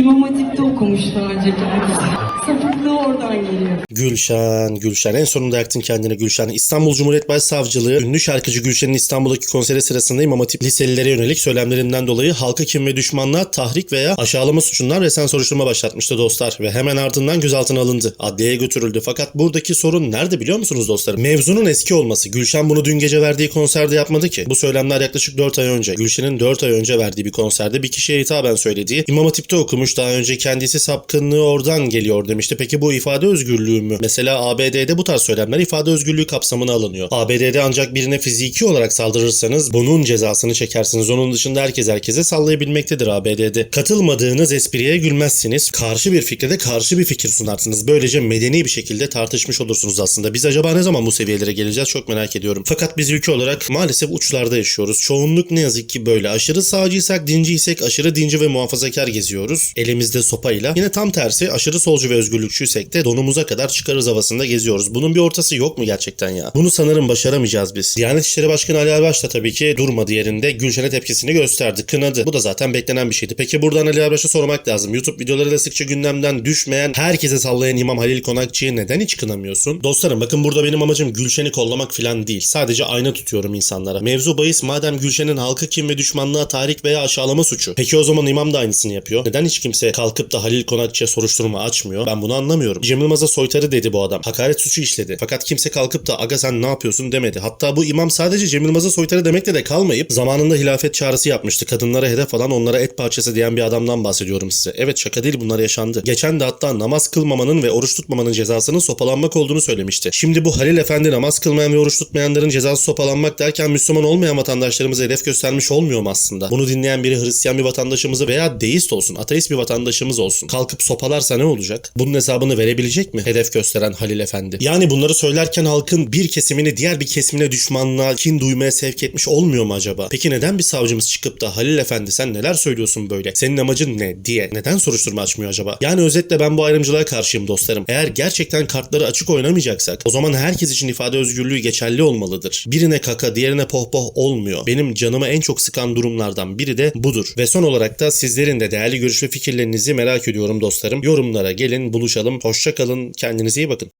İmam Hatip'te okumuş daha önce kendisi. Sapıklığı oradan geliyor. Gülşen, Gülşen. En sonunda yaktın kendine Gülşen. İstanbul Cumhuriyet Başsavcılığı ünlü şarkıcı Gülşen'in İstanbul'daki konseri sırasında İmam Hatip liselilere yönelik söylemlerinden dolayı halka kim ve düşmanlığa tahrik veya aşağılama suçundan resen soruşturma başlatmıştı dostlar. Ve hemen ardından gözaltına alındı. Adliyeye götürüldü. Fakat buradaki sorun nerede biliyor musunuz dostlar? Mevzunun eski olması. Gülşen bunu dün gece verdiği konserde yapmadı ki. Bu söylemler yaklaşık 4 ay önce. Gülşen'in 4 ay önce verdiği bir konserde bir kişiye hitaben söylediği İmam Hatip'te okumuş daha önce kendisi sapkınlığı oradan geliyor demişti. Peki bu ifade özgürlüğü mü? Mesela ABD'de bu tarz söylemler ifade özgürlüğü kapsamına alınıyor. ABD'de ancak birine fiziki olarak saldırırsanız bunun cezasını çekersiniz. Onun dışında herkes herkese sallayabilmektedir ABD'de. Katılmadığınız espriye gülmezsiniz. Karşı bir fikre de karşı bir fikir sunarsınız. Böylece medeni bir şekilde tartışmış olursunuz aslında. Biz acaba ne zaman bu seviyelere geleceğiz çok merak ediyorum. Fakat biz ülke olarak maalesef uçlarda yaşıyoruz. Çoğunluk ne yazık ki böyle. Aşırı sağcıysak, dinciysek aşırı dinci ve muhafazakar geziyoruz. Elimizde sopayla. Yine tam tersi aşırı solcu ve özgürlükçüysek de donumuza kadar çıkarız havasında geziyoruz. Bunun bir ortası yok mu gerçekten ya? Bunu sanırım başaramayacağız biz. Diyanet İşleri Başkanı Ali Erbaş da tabii ki durmadı yerinde. Gülşen'e tepkisini gösterdi. Kınadı. Bu da zaten beklenen bir şeydi. Peki buradan Ali Erbaş'a sormak lazım. YouTube videoları da sıkça gündemden düşmeyen, herkese sallayan İmam Halil Konakçı'yı neden hiç kınamıyorsun? Dostlarım bakın burada benim amacım Gülşen'i kollamak falan değil. Sadece ayna tutuyorum insanlara. Mevzu bahis madem Gülşen'in halkı kim ve düşmanlığa tahrik veya aşağılama suçu. Peki o zaman imam da aynısını yapıyor. Neden hiç kimse kalkıp da Halil Konakçı'ya soruşturma açmıyor? Ben bunu anlamıyorum. Cem Yılmaz'a soytarı dedi bu adam. Hakaret suçu işledi. Fakat kimse kalkıp da aga sen ne yapıyorsun demedi. Hatta bu imam sadece Cem Yılmaz'a soytarı demekle de kalmayıp zamanında hilafet çağrısı yapmıştı. Kadınlara hedef alan onlara et parçası diyen bir adamdan bahsediyorum size. Evet şaka değil bunlar yaşandı. Geçen de hatta namaz kılmamanın ve oruç tutmamanın cezasının sopalanmak olduğunu söylemişti. Şimdi bu Halil Efendi namaz kılmayan ve oruç tutmayanların cezası sopalanmak derken Müslüman olmayan vatandaşlarımıza hedef göstermiş olmuyor mu aslında? Bunu dinleyen biri Hristiyan bir vatandaşımızı veya deist olsun, ateist bir vatandaşımız olsun. Kalkıp sopalarsa ne olacak? Bunun hesabını verebilecek mi hedef gösteren Halil Efendi? Yani bunları söylerken halkın bir kesimini diğer bir kesimine düşmanlığa, kin duymaya sevk etmiş olmuyor mu acaba? Peki neden bir savcımız çıkıp da Halil Efendi sen neler söylüyorsun böyle? Senin amacın ne diye neden soruşturma açmıyor acaba? Yani özetle ben bu ayrımcılığa karşıyım dostlarım. Eğer gerçekten kartları açık oynamayacaksak o zaman herkes için ifade özgürlüğü geçerli olmalıdır. Birine kaka diğerine pohpoh olmuyor. Benim canımı en çok sıkan durumlardan biri de budur. Ve son olarak da sizlerin de değerli görüş ve fikirlerinizi merak ediyorum dostlarım. Yorumlara gelin buluşalım. Hoşça kalın. Kendinize iyi bakın.